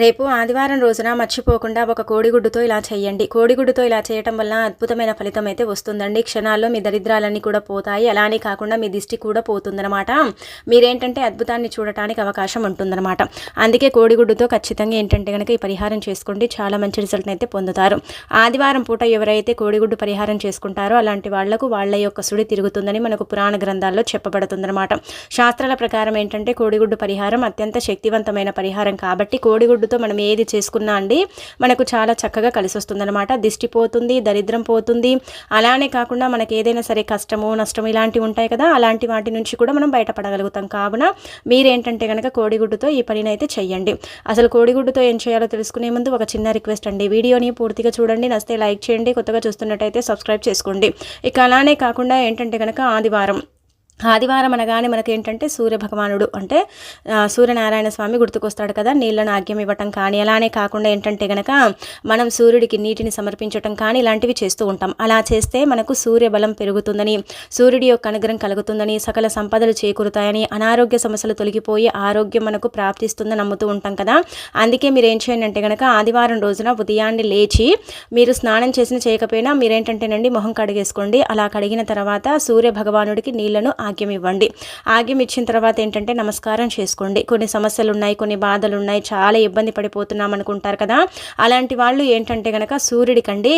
రేపు ఆదివారం రోజున మర్చిపోకుండా ఒక కోడిగుడ్డుతో ఇలా చేయండి. కోడిగుడ్డుతో ఇలా చేయటం వల్ల అద్భుతమైన ఫలితం అయితే వస్తుందండి. క్షణాల్లో మీ దరిద్రాలన్నీ కూడా పోతాయి. అలానే కాకుండా మీ దిష్టి కూడా పోతుందన్నమాట. మీరేంటంటే అద్భుతాన్ని చూడటానికి అవకాశం ఉంటుందన్నమాట. అందుకే కోడిగుడ్డుతో ఖచ్చితంగా ఏంటంటే కనుక ఈ పరిహారం చేసుకోండి. చాలా మంచి రిజల్ట్ని అయితే పొందుతారు. ఆదివారం పూట ఎవరైతే కోడిగుడ్డు పరిహారం చేసుకుంటారో అలాంటి వాళ్ళకు వాళ్ళ యొక్క సుడి తిరుగుతుందని మనకు పురాణ గ్రంథాల్లో చెప్పబడుతుందన్నమాట. శాస్త్రాల ప్రకారం ఏంటంటే కోడిగుడ్డు పరిహారం అత్యంత శక్తివంతమైన పరిహారం కాబట్టి కోడిగుడ్డు కోడిగుడ్డుతో మనం ఏది చేసుకున్నా అండి మనకు చాలా చక్కగా కలిసి వస్తుందన్నమాట దిష్టి పోతుంది దరిద్రం పోతుంది. అలానే కాకుండా మనకి ఏదైనా సరే కష్టము నష్టము ఇలాంటివి ఉంటాయి కదా అలాంటి వాటి నుంచి కూడా మనం బయటపడగలుగుతాం. కావున మీరేంటంటే కనుక కోడిగుడ్డుతో ఈ పనిని అయితే చెయ్యండి. అసలు కోడిగుడ్డుతో ఏం చేయాలో తెలుసుకునే ముందు ఒక చిన్న రిక్వెస్ట్ అండి. వీడియోని పూర్తిగా చూడండి నస్తే లైక్ చేయండి కొత్తగా చూస్తున్నట్టయితే సబ్స్క్రైబ్ చేసుకోండి. ఇక అలానే కాకుండా ఏంటంటే కనుక ఆదివారం ఆదివారం అనగానే మనకి ఏంటంటే సూర్య భగవానుడు అంటే సూర్యనారాయణ స్వామి గుర్తుకొస్తాడు కదా నీళ్ళను నాగ్యం ఇవ్వటం కానీ అలానే కాకుండా ఏంటంటే గనక మనం సూర్యుడికి నీటిని సమర్పించటం కానీ ఇలాంటివి చేస్తూ ఉంటాం. అలా చేస్తే మనకు సూర్య బలం పెరుగుతుందని సూర్యుడి యొక్క అనుగ్రహం కలుగుతుందని సకల సంపదలు చేకూరుతాయని అనారోగ్య సమస్యలు తొలగిపోయి ఆరోగ్యం మనకు ప్రాప్తిస్తుందని నమ్ముతూ ఉంటాం కదా. అందుకే మీరు ఏం చేయండి అంటే కనుక ఆదివారం రోజున ఉదయాన్నే లేచి మీరు స్నానం చేసిన చేయకపోయినా మీరేంటంటేనండి మొహం కడిగేసుకోండి. అలా కడిగిన తర్వాత సూర్య భగవానుడికి నీళ్ళను ఆగ్యం ఇవ్వండి. ఆగ్యం ఇచ్చిన తర్వాత ఏంటంటే నమస్కారం చేసుకోండి. కొన్ని సమస్యలు ఉన్నాయి కొన్ని బాధలు ఉన్నాయి చాలా ఇబ్బంది పడిపోతున్నాం అనుకుంటారు కదా. అలాంటి వాళ్ళు ఏంటంటే కనుక సూర్యుడికండి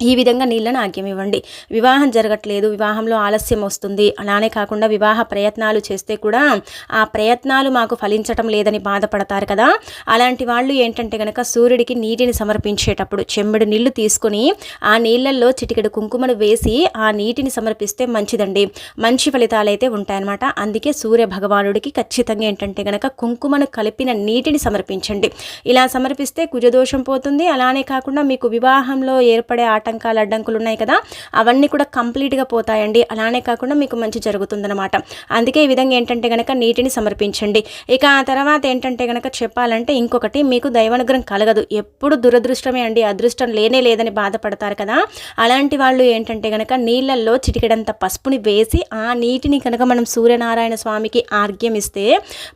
ఈ విధంగా నీళ్ళను ఆగ్యం ఇవ్వండి. వివాహం జరగట్లేదు వివాహంలో ఆలస్యం వస్తుంది అలానే కాకుండా వివాహ ప్రయత్నాలు చేస్తే కూడా ఆ ప్రయత్నాలు మాకు ఫలించటం లేదని బాధపడతారు కదా. అలాంటి వాళ్ళు ఏంటంటే కనుక సూర్యుడికి నీటిని సమర్పించేటప్పుడు చెంబుడు నీళ్ళు తీసుకొని ఆ నీళ్ళల్లో చిటికెడు కుంకుమను వేసి ఆ నీటిని సమర్పిస్తే మంచిదండి. మంచి ఫలితాలు అయితే ఉంటాయన్నమాట. అందుకే సూర్య భగవానుడికి ఖచ్చితంగా ఏంటంటే కనుక కుంకుమను కలిపిన నీటిని సమర్పించండి. ఇలా సమర్పిస్తే కుజదోషం పోతుంది. అలానే కాకుండా మీకు వివాహంలో ఏర్పడే ఆట ఆటంకాలు అడ్డంకులు ఉన్నాయి కదా అవన్నీ కూడా కంప్లీట్గా పోతాయండి. అలానే కాకుండా మీకు మంచి జరుగుతుందన్నమాట. అందుకే ఈ విధంగా ఏంటంటే కనుక నీటిని సమర్పించండి. ఇక ఆ తర్వాత ఏంటంటే కనుక చెప్పాలంటే ఇంకొకటి మీకు దైవానుగ్రహం కలగదు. ఎప్పుడు దురదృష్టమే అండి. అదృష్టం లేనే లేదని బాధపడతారు కదా. అలాంటి వాళ్ళు ఏంటంటే కనుక నీళ్ళల్లో చిటికెడంత పసుపుని వేసి ఆ నీటిని కనుక మనం సూర్యనారాయణ స్వామికి ఆర్గ్యం ఇస్తే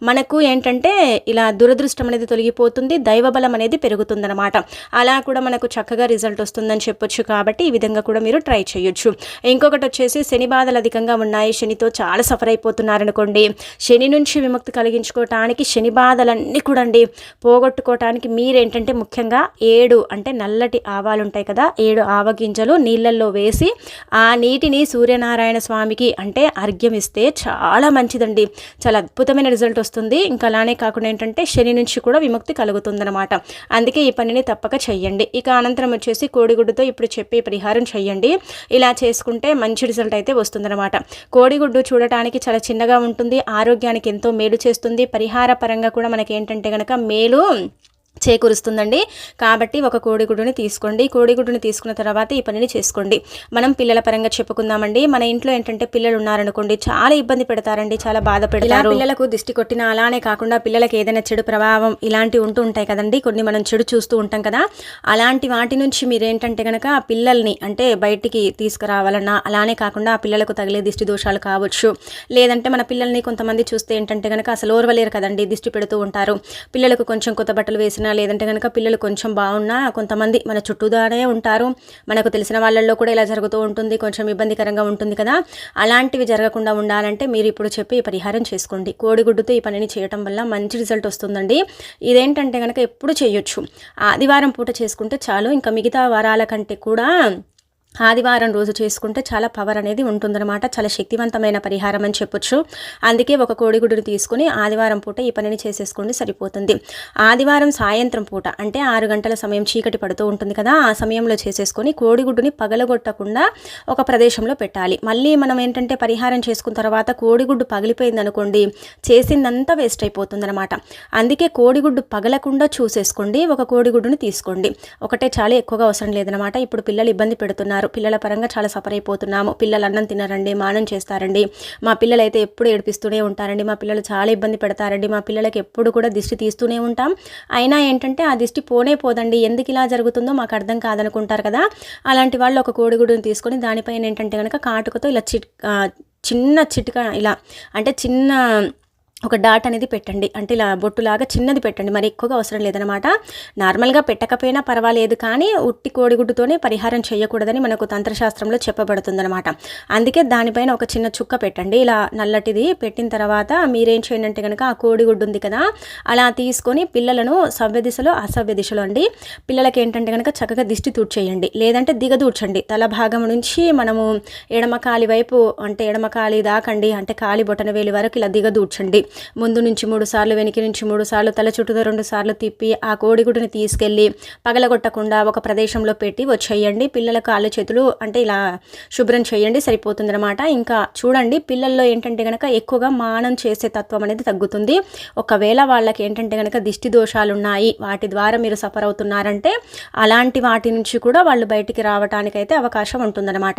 మనకు ఏంటంటే ఇలా దురదృష్టం అనేది తొలగిపోతుంది దైవబలం అనేది పెరుగుతుందన్నమాట. అలా కూడా మనకు చక్కగా రిజల్ట్ వస్తుందని చెప్పొచ్చు. కాబట్టి ఈ విధంగా కూడా మీరు ట్రై చేయొచ్చు. ఇంకొకటి వచ్చేసి శని బాధలు అధికంగా ఉన్నాయి. శనితో చాలా సఫర్ అయిపోతున్నారనుకోండి. శని నుంచి విముక్తి కలిగించుకోవటానికి శని బాధలన్నీ కూడా అండి పోగొట్టుకోవటానికి మీరేంటంటే ముఖ్యంగా ఏడు అంటే నల్లటి ఆవాలు ఉంటాయి కదా ఏడు ఆవ గింజలు నీళ్ళల్లో వేసి ఆ నీటిని సూర్యనారాయణ స్వామికి అంటే అర్ఘ్యం ఇస్తే చాలా మంచిదండి. చాలా అద్భుతమైన రిజల్ట్ వస్తుంది. ఇంకా అలానే కాకుండా ఏంటంటే శని నుంచి కూడా విముక్తి కలుగుతుందనమాట అందుకే ఈ పనిని తప్పక చెయ్యండి. ఇక అనంతరం వచ్చేసి కోడిగుడ్డుతో ఇప్పుడు చెప్పి పరిహారం చేయండి ఇలా చేసుకుంటే మంచి రిజల్ట్ అయితే వస్తుందన్నమాట. కోడిగుడ్డు చూడటానికి చాలా చిన్నగా ఉంటుంది ఆరోగ్యానికి ఎంతో మేలు చేస్తుంది. పరిహార పరంగా కూడా మనకి ఏంటంటే కనుక మేలు చేకూరుస్తుందండి. కాబట్టి ఒక కోడిగుడ్డుని తీసుకోండి. కోడిగుడ్డుని తీసుకున్న తర్వాత ఈ పనిని చేసుకోండి. మనం పిల్లల పరంగా చెప్పుకుందామండి. మన ఇంట్లో ఏంటంటే పిల్లలు ఉన్నారనుకోండి చాలా ఇబ్బంది పెడతారండి. చాలా బాధ పెడతారు. పిల్లలకు దిష్టి కొట్టిన అలానే కాకుండా పిల్లలకి ఏదైనా చెడు ప్రభావం ఇలాంటివి ఉంటూ ఉంటాయి కదండి. కొన్ని మనం చెడు చూస్తూ ఉంటాం కదా. అలాంటి వాటి నుంచి మీరు ఏంటంటే కనుక ఆ పిల్లల్ని అంటే బయటికి తీసుకురావాలన్నా అలానే కాకుండా ఆ పిల్లలకు తగిలే దిష్టి దోషాలు కావచ్చు. లేదంటే మన పిల్లల్ని కొంతమంది చూస్తే ఏంటంటే కనుక అసలు ఓర్వలేరు కదండి. దిష్టి పెడుతూ ఉంటారు. పిల్లలకు కొంచెం కొత్త బట్టలు వేసినా లేదంటే కనుక పిల్లలు కొంచెం బాగున్నా కొంతమంది మన చుట్టూదానే ఉంటారు. మనకు తెలిసిన వాళ్ళల్లో కూడా ఇలా జరుగుతూ ఉంటుంది. కొంచెం ఇబ్బందికరంగా ఉంటుంది కదా. అలాంటివి జరగకుండా ఉండాలంటే మీరు ఇప్పుడు చెప్పి ఈ పరిహారం చేసుకోండి. కోడిగుడ్డుతో ఈ పనిని చేయటం వల్ల మంచి రిజల్ట్ వస్తుందండి. ఇదేంటంటే కనుక ఎప్పుడు చేయొచ్చు. ఆదివారం పూట చేసుకుంటే చాలు. ఇంకా మిగతా వారాల కంటే కూడా ఆదివారం రోజు చేసుకుంటే చాలా పవర్ అనేది ఉంటుందన్నమాట. చాలా శక్తివంతమైన పరిహారం అని చెప్పొచ్చు. అందుకే ఒక కోడిగుడ్డును తీసుకుని ఆదివారం పూట ఈ పనిని చేసేసుకోండి సరిపోతుంది. ఆదివారం సాయంత్రం పూట అంటే ఆరు గంటల సమయం చీకటి పడుతూ ఉంటుంది కదా ఆ సమయంలో చేసేసుకొని కోడిగుడ్డుని పగలగొట్టకుండా ఒక ప్రదేశంలో పెట్టాలి. మళ్ళీ మనం ఏంటంటే పరిహారం చేసుకున్న తర్వాత కోడిగుడ్డు పగిలిపోయింది అనుకోండి చేసిందంతా వేస్ట్ అయిపోతుంది అనమాట అందుకే కోడిగుడ్డు పగలకుండా చూసేసుకోండి ఒక కోడిగుడ్డుని తీసుకోండి. ఒకటే చాలా ఎక్కువగా అవసరం లేదనమాట ఇప్పుడు పిల్లలు ఇబ్బంది పెడుతున్నారు. పిల్లల పరంగా చాలా సఫర్ అయిపోతున్నాము. పిల్లలు అన్నం తినారండి మానం చేస్తారండి. మా పిల్లలు అయితే ఎప్పుడు ఏడిపిస్తూనే ఉంటారండి. మా పిల్లలు చాలా ఇబ్బంది పెడతారండి. మా పిల్లలకి ఎప్పుడు కూడా దిష్టి తీస్తూనే ఉంటాం. అయినా ఏంటంటే ఆ దిష్టి పోనే పోదండి. ఎందుకు ఇలా జరుగుతుందో మాకు అర్థం కాదనుకుంటారు కదా. అలాంటి వాళ్ళు ఒక కోడిగుడిని తీసుకొని దానిపైన ఏంటంటే కనుక కాటుకతో ఇలా చిట్ చిన్న చిట్క ఇలా అంటే చిన్న ఒక డాట్ అనేది పెట్టండి. అంటే ఇలా బొట్టులాగా చిన్నది పెట్టండి. మరి ఎక్కువగా అవసరం లేదనమాట నార్మల్గా పెట్టకపోయినా పర్వాలేదు కానీ ఉట్టి కోడిగుడ్డుతోనే పరిహారం చేయకూడదని మనకు తంత్రశాస్త్రంలో చెప్పబడుతుందనమాట అందుకే దానిపైన ఒక చిన్న చుక్క పెట్టండి. ఇలా నల్లటిది పెట్టిన తర్వాత మీరేం చేయండి అంటే కనుక ఆ కోడిగుడ్డు ఉంది కదా అలా తీసుకొని పిల్లలను సవ్య దిశలో అసవ్య దిశలో అండి. పిల్లలకి ఏంటంటే కనుక చక్కగా దిష్టి తూడ్చేయండి. లేదంటే దిగదూడ్చండి. తల భాగం నుంచి మనము ఎడమ కాలి వైపు అంటే ఎడమ కాలి దాకండి అంటే కాలి బొటన వేలి వరకు ఇలా దిగదూడ్చండి. ముందు నుంచి మూడు సార్లు వెనక నుంచి మూడు సార్లు తల చుట్టూ రెండు సార్లు తిప్పి ఆ కోడిగుడిని తీసుకెళ్ళి పగలగొట్టకుండా ఒక ప్రదేశంలో పెట్టి వచ్చేయండి. పిల్లల కాళ్ళు చేతులు అంటే ఇలా శుభ్రం చేయండి సరిపోతుందన్నమాట. ఇంకా చూడండి పిల్లల్లో ఏంటంటే కనుక ఎక్కువగా మానం చేసే తత్వం అనేది తగ్గుతుంది. ఒకవేళ వాళ్ళకి ఏంటంటే కనుక దిష్టి దోషాలు ఉన్నాయి వాటి ద్వారా మీరు సఫర్ అవుతున్నారంటే అలాంటి వాటి నుంచి కూడా వాళ్ళు బయటికి రావడానికైతే అవకాశం ఉంటుందన్నమాట.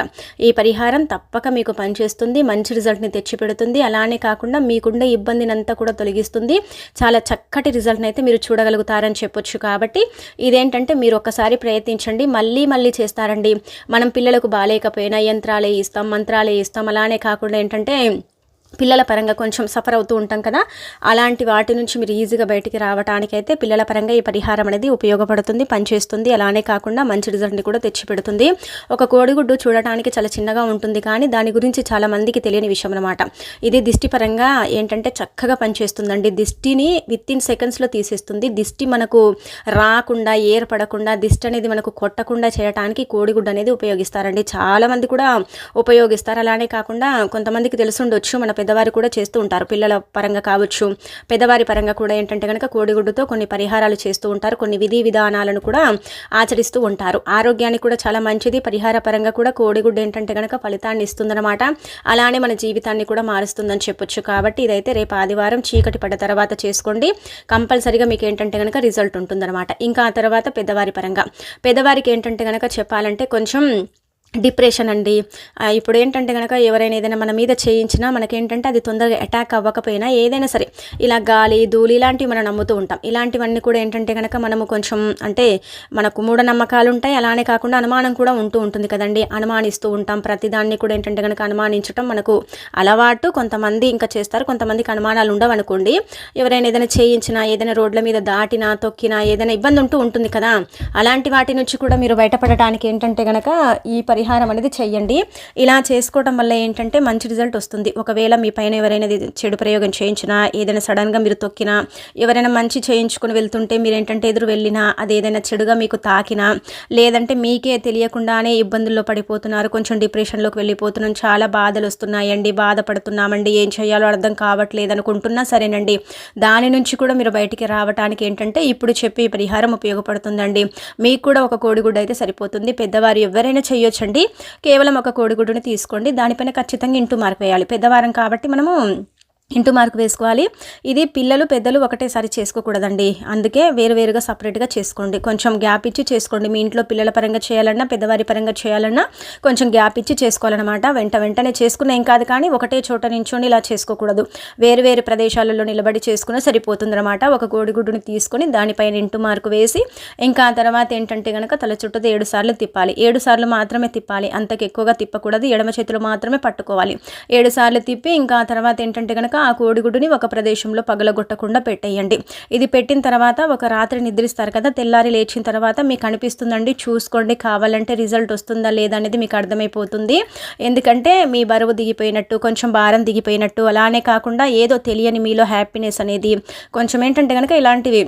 ఈ పరిహారం తప్పక మీకు పనిచేస్తుంది మంచి రిజల్ట్ని తెచ్చిపెడుతుంది. అలానే కాకుండా మీకుండే ఇబ్బందినంతా కూడా తొలగిస్తుంది. చాలా చక్కటి రిజల్ట్ని అయితే మీరు చూడగలుగుతారని చెప్పొచ్చు కాబట్టి ఇదేంటంటే మీరు ఒక్కసారి ప్రయత్నించండి. మళ్ళీ మళ్ళీ చేస్తారండి. మనం పిల్లలకు బాగాలేకపోయినా యంత్రాలే ఇస్తాం మంత్రాలే ఇస్తాం. అలానే కాకుండా ఏంటంటే పిల్లల పరంగా కొంచెం సఫర్ అవుతూ ఉంటాం కదా. అలాంటి వాటి నుంచి మీరు ఈజీగా బయటికి రావడానికైతే పిల్లల పరంగా ఈ పరిహారం అనేది ఉపయోగపడుతుంది పనిచేస్తుంది. అలానే కాకుండా మంచి రిజల్ట్ని కూడా తెచ్చిపెడుతుంది. ఒక కోడిగుడ్డు చూడటానికి చాలా చిన్నగా ఉంటుంది కానీ దాని గురించి చాలా మందికి తెలియని విషయం అనమాట ఇది దిష్టి పరంగా ఏంటంటే చక్కగా పనిచేస్తుందండి. దిష్టిని విత్ ఇన్ సెకండ్స్లో తీసేస్తుంది. దిష్టి మనకు రాకుండా ఏర్పడకుండా దిష్టి అనేది మనకు కొట్టకుండా చేయడానికి కోడిగుడ్డు అనేది ఉపయోగిస్తారండి. చాలామంది కూడా ఉపయోగిస్తారు. అలానే కాకుండా కొంతమందికి తెలుసుండొచ్చు మన పెద్దవారు కూడా చేస్తూ ఉంటారు. పిల్లల పరంగా కావచ్చు పెద్దవారి పరంగా కూడా ఏంటంటే కనుక కోడిగుడ్డుతో కొన్ని పరిహారాలు చేస్తూ ఉంటారు. కొన్ని విధి విధానాలను కూడా ఆచరిస్తూ ఉంటారు. ఆరోగ్యానికి కూడా చాలా మంచిది. పరిహార పరంగా కూడా కోడిగుడ్డు ఏంటంటే కనుక ఫలితాన్ని ఇస్తుందన్నమాట. అలానే మన జీవితాన్ని కూడా మారుస్తుందని చెప్పొచ్చు. కాబట్టి ఇదైతే రేపు ఆదివారం చీకటి పడ్డ తర్వాత చేసుకోండి. కంపల్సరిగా మీకు ఏంటంటే కనుక రిజల్ట్ ఉంటుందన్నమాట. ఇంకా ఆ తర్వాత పెద్దవారి పరంగా. పెద్దవారికి ఏంటంటే కనుక చెప్పాలంటే కొంచెం డిప్రెషన్ అండి. ఇప్పుడు ఏంటంటే కనుక ఎవరైనా ఏదైనా మన మీద చేయించినా మనకేంటంటే అది తొందరగా అటాక్ అవ్వకపోయినా ఏదైనా సరే ఇలా గాలి ధూళి ఇలాంటివి మనం నమ్ముతూ ఉంటాం. ఇలాంటివన్నీ కూడా ఏంటంటే కనుక మనము కొంచెం అంటే మనకు మూఢనమ్మకాలు ఉంటాయి అలానే కాకుండా అనుమానం కూడా ఉంటూ ఉంటుంది కదండి. అనుమానిస్తూ ఉంటాం. ప్రతిదాన్ని కూడా ఏంటంటే కనుక అనుమానించడం మనకు అలవాటు. కొంతమంది ఇంకా చేస్తారు. కొంతమందికి అనుమానాలు ఉండవు అనుకోండి. ఎవరైనా ఏదైనా చేయించినా ఏదైనా రోడ్ల మీద దాటినా తొక్కినా ఏదైనా ఇబ్బంది ఉంటూ ఉంటుంది కదా. అలాంటి వాటి నుంచి కూడా మీరు బయటపడటానికి ఏంటంటే కనుక ఈ పరి పరిహారం అనేది చేయండి. ఇలా చేసుకోవడం వల్ల ఏంటంటే మంచి రిజల్ట్ వస్తుంది. ఒకవేళ మీ పైన ఎవరైనా చెడు ప్రయోగం చేయించినా ఏదైనా సడన్గా మీరు తొక్కినా ఎవరైనా మంచి చేయించుకుని వెళ్తుంటే మీరు ఏంటంటే ఎదురు వెళ్ళినా అది ఏదైనా చెడుగా మీకు తాకినా లేదంటే మీకే తెలియకుండానే ఇబ్బందుల్లో పడిపోతున్నారు కొంచెం డిప్రెషన్లోకి వెళ్ళిపోతున్నాం చాలా బాధలు వస్తున్నాయండి బాధపడుతున్నామండి ఏం చేయాలో అర్థం కావట్లేదు అనుకుంటున్నా సరేనండి. దాని నుంచి కూడా మీరు బయటికి రావడానికి ఏంటంటే ఇప్పుడు చెప్పి పరిహారం ఉపయోగపడుతుందండి. మీకు కూడా ఒక కోడిగుడ్డ అయితే సరిపోతుంది. పెద్దవారు ఎవరైనా చేయొచ్చండి. కేవలం ఒక కోడిగుడ్డుని తీసుకోండి. దానిపైన ఖచ్చితంగా ఇంటూ మార్క్ వేయాలి. పెద్దవారం కాబట్టి మనము ఇంటూ మార్క్ వేసుకోవాలి. ఇది పిల్లలు పెద్దలు ఒకటేసారి చేసుకోకూడదండి. అందుకే వేరువేరుగా సపరేట్గా చేసుకోండి. కొంచెం గ్యాప్ ఇచ్చి చేసుకోండి. మీ ఇంట్లో పిల్లల పరంగా చేయాలన్నా పెద్దవారి పరంగా చేయాలన్నా కొంచెం గ్యాప్ ఇచ్చి చేసుకోవాలన్నమాట. వెంట వెంటనే చేసుకున్న ఏం కాదు కానీ ఒకటే చోట నించొని ఇలా చేసుకోకూడదు. వేరు వేరు ప్రదేశాలలో నిలబడి చేసుకున్న సరిపోతుందన్నమాట. ఒక కోడిగుడ్డుని తీసుకొని దానిపైన ఇంటూ మార్కు వేసి ఇంకా తర్వాత ఏంటంటే కనుక తల చుట్టూ ఏడు సార్లు తిప్పాలి. ఏడు సార్లు మాత్రమే తిప్పాలి. అంతకు ఎక్కువగా తిప్పకూడదు. ఎడమ చేతులు మాత్రమే పట్టుకోవాలి. ఏడు సార్లు తిప్పి ఇంకా తర్వాత ఏంటంటే కనుక ఆ కోడిగుడ్డుని ఒక ప్రదేశంలో పగలగొట్టకుండా పెట్టేయండి. ఇది పెట్టిన తర్వాత ఒక రాత్రి నిద్రిస్తారు కదా తెల్లారి లేచిన తర్వాత మీకు అనిపిస్తుందండి చూసుకోండి కావాలంటే రిజల్ట్ వస్తుందా లేదా అనేది మీకు అర్థమైపోతుంది. ఎందుకంటే మీ బరువు దిగిపోయినట్టు కొంచెం భారం దిగిపోయినట్టు అలానే కాకుండా ఏదో తెలియని మీలో హ్యాపీనెస్ అనేది కొంచెం ఏంటంటే కనుక ఇలాంటివి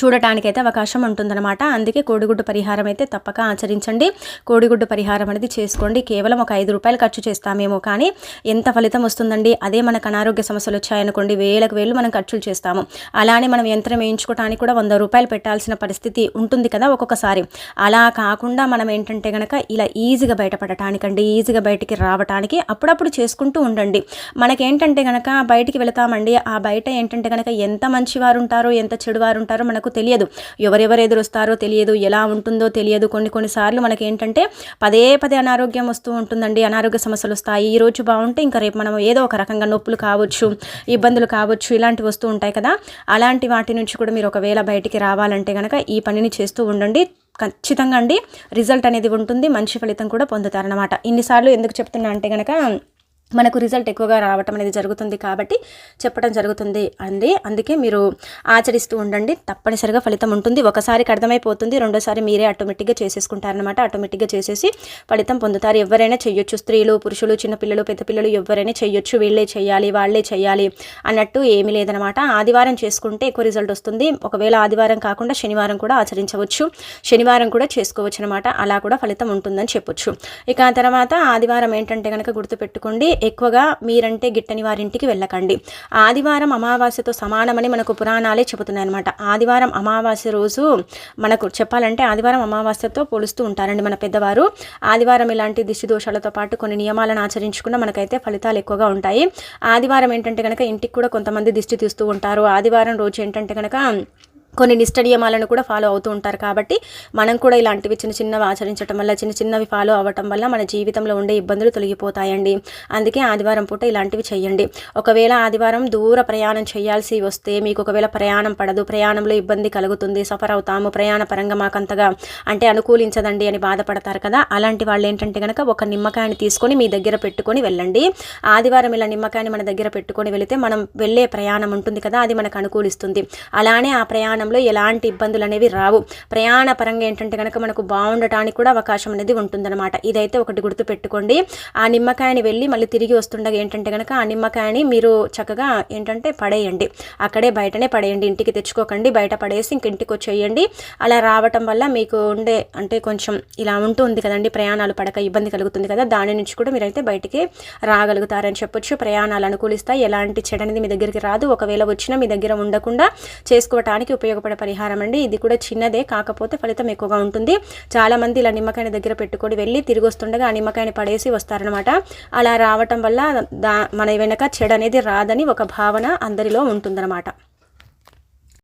చూడటానికైతే అవకాశం ఉంటుందన్నమాట. అందుకే కోడిగుడ్డు పరిహారం అయితే తప్పక ఆచరించండి. కోడిగుడ్డు పరిహారం అనేది చేసుకోండి. కేవలం ఒక ఐదు రూపాయలు ఖర్చు చేస్తామేమో కానీ ఎంత ఫలితం వస్తుందండి? అదే మనకు అనారోగ్య సమస్యలు వచ్చాయనుకోండి. వేలకు వేలు మనం ఖర్చులు చేస్తాము. అలానే మనం యంత్రం వేయించుకోవడానికి కూడా వంద రూపాయలు పెట్టాల్సిన పరిస్థితి ఉంటుంది కదా ఒక్కొక్కసారి. అలా కాకుండా మనం ఏంటంటే కనుక ఇలా ఈజీగా బయటపడటానికండి ఈజీగా బయటికి రావటానికి అప్పుడప్పుడు చేసుకుంటూ ఉండండి. మనకేంటంటే కనుక బయటికి వెళతామండి. ఆ బయట ఏంటంటే కనుక ఎంత మంచి వారు ఉంటారో ఎంత చెడు వారు ఉంటారో మనకు మనకు తెలియదు. ఎవరెవరు ఎదురొస్తారో తెలియదు ఎలా ఉంటుందో తెలియదు. కొన్ని కొన్నిసార్లు మనకి ఏంటంటే పదే పదే అనారోగ్యం వస్తూ ఉంటుందండి. అనారోగ్య సమస్యలు వస్తాయి. ఈ రోజు బాగుంటే ఇంకా రేపు మనం ఏదో ఒక రకంగా నొప్పులు కావచ్చు ఇబ్బందులు కావచ్చు ఇలాంటివి వస్తూ ఉంటాయి కదా. అలాంటి వాటి నుంచి కూడా మీరు ఒకవేళ బయటికి రావాలంటే కనుక ఈ పనిని చేస్తూ ఉండండి. ఖచ్చితంగా అండి. రిజల్ట్ అనేది ఉంటుంది. మంచి ఫలితం కూడా పొందుతారనమాట ఇన్నిసార్లు ఎందుకు చెప్తున్నా అంటే కనుక మనకు రిజల్ట్ ఎక్కువగా రావటం అనేది జరుగుతుంది కాబట్టి చెప్పడం జరుగుతుంది అండి. అందుకే మీరు ఆచరిస్తూ ఉండండి. తప్పనిసరిగా ఫలితం ఉంటుంది. ఒకసారికి అర్థమైపోతుంది. రెండోసారి మీరే ఆటోమేటిక్గా చేసేసుకుంటారనమాట ఆటోమేటిక్గా చేసేసి ఫలితం పొందుతారు. ఎవరైనా చేయొచ్చు. స్త్రీలు పురుషులు చిన్నపిల్లలు పెద్ద పిల్లలు ఎవరైనా చేయొచ్చు. వీళ్ళే చేయాలి వాళ్ళే చేయాలి అన్నట్టు ఏమీ లేదనమాట ఆదివారం చేసుకుంటే ఎక్కువ రిజల్ట్ వస్తుంది. ఒకవేళ ఆదివారం కాకుండా శనివారం కూడా ఆచరించవచ్చు. శనివారం కూడా చేసుకోవచ్చు అనమాట అలా కూడా ఫలితం ఉంటుందని చెప్పొచ్చు. ఇక తర్వాత ఆదివారం ఏంటంటే కనుక గుర్తుపెట్టుకోండి. ఎక్కువగా మీరంటే గిట్టని వారింటికి వెళ్ళకండి. ఆదివారం అమావాస్యతో సమానమని మనకు పురాణాలే చెబుతున్నాయి అనమాట ఆదివారం అమావాస్య రోజు మనకు చెప్పాలంటే ఆదివారం అమావాస్యతో పోలుస్తూ ఉంటారండి మన పెద్దవారు. ఆదివారం ఇలాంటి దిష్టి దోషాలతో పాటు కొన్ని నియమాలను ఆచరించుకున్న మనకైతే ఫలితాలు ఎక్కువగా ఉంటాయి. ఆదివారం ఏంటంటే కనుక ఇంటికి కూడా కొంతమంది దిష్టి తీస్తూ ఉంటారు. ఆదివారం రోజు ఏంటంటే కనుక కొన్ని నిష్ట నియమాలను కూడా ఫాలో అవుతూ ఉంటారు. కాబట్టి మనం కూడా ఇలాంటివి చిన్న చిన్నవి ఆచరించడం వల్ల చిన్న చిన్నవి ఫాలో అవ్వటం వల్ల మన జీవితంలో ఉండే ఇబ్బందులు తొలగిపోతాయండి. అందుకే ఆదివారం పూట ఇలాంటివి చేయండి. ఒకవేళ ఆదివారం దూర ప్రయాణం చేయాల్సి వస్తే మీకు ఒకవేళ ప్రయాణం పడదు ప్రయాణంలో ఇబ్బంది కలుగుతుంది సఫర్ అవుతాము ప్రయాణ పరంగా మాకంతగా అంటే అనుకూలించదండి అని బాధపడతారు కదా అలాంటి వాళ్ళు ఏంటంటే కనుక ఒక నిమ్మకాయని తీసుకొని మీ దగ్గర పెట్టుకొని వెళ్ళండి. ఆదివారం ఇలా నిమ్మకాయని మన దగ్గర పెట్టుకొని వెళితే మనం వెళ్ళే ప్రయాణం ఉంటుంది కదా అది మనకు అనుకూలిస్తుంది. అలానే ఆ ప్రయాణం ప్రయాణంలో ఎలాంటి ఇబ్బందులు అనేవి రావు. ప్రయాణ పరంగా ఏంటంటే కనుక మనకు బాగుండటానికి కూడా అవకాశం అనేది ఉంటుందన్నమాట. ఇదైతే ఒకటి గుర్తు పెట్టుకోండి ఆ నిమ్మకాయని వెళ్ళి మళ్ళీ తిరిగి వస్తుండగా ఏంటంటే కనుక ఆ నిమ్మకాయని మీరు చక్కగా ఏంటంటే పడేయండి. అక్కడే బయటనే పడేయండి. ఇంటికి తెచ్చుకోకండి. బయట పడేసి ఇంక ఇంటికి వచ్చేయండి. అలా రావటం వల్ల మీకు ఉండే అంటే కొంచెం ఇలా ఉంటుంది కదండి. ప్రయాణాలు పడక ఇబ్బంది కలుగుతుంది కదా. దాని నుంచి కూడా మీరైతే బయటికి రాగలుగుతారని చెప్పొచ్చు. ప్రయాణాలు అనుకూలిస్తాయి. ఎలాంటి చెడనేది అనేది మీ దగ్గరికి రాదు. ఒకవేళ వచ్చినా మీ దగ్గర ఉండకుండా చేసుకోవటానికి ఉపయోగ ఉపయోగపడే పరిహారం అండి. ఇది కూడా చిన్నదే కాకపోతే ఫలితం ఎక్కువగా ఉంటుంది. చాలామంది ఇలా నిమ్మకాయని దగ్గర పెట్టుకొని వెళ్ళి తిరిగి వస్తుండగా ఆ నిమ్మకాయని పడేసి వస్తారనమాట అలా రావటం వల్ల దా మన వెనక చెడు అనేది రాదని ఒక భావన అందరిలో ఉంటుందన్నమాట.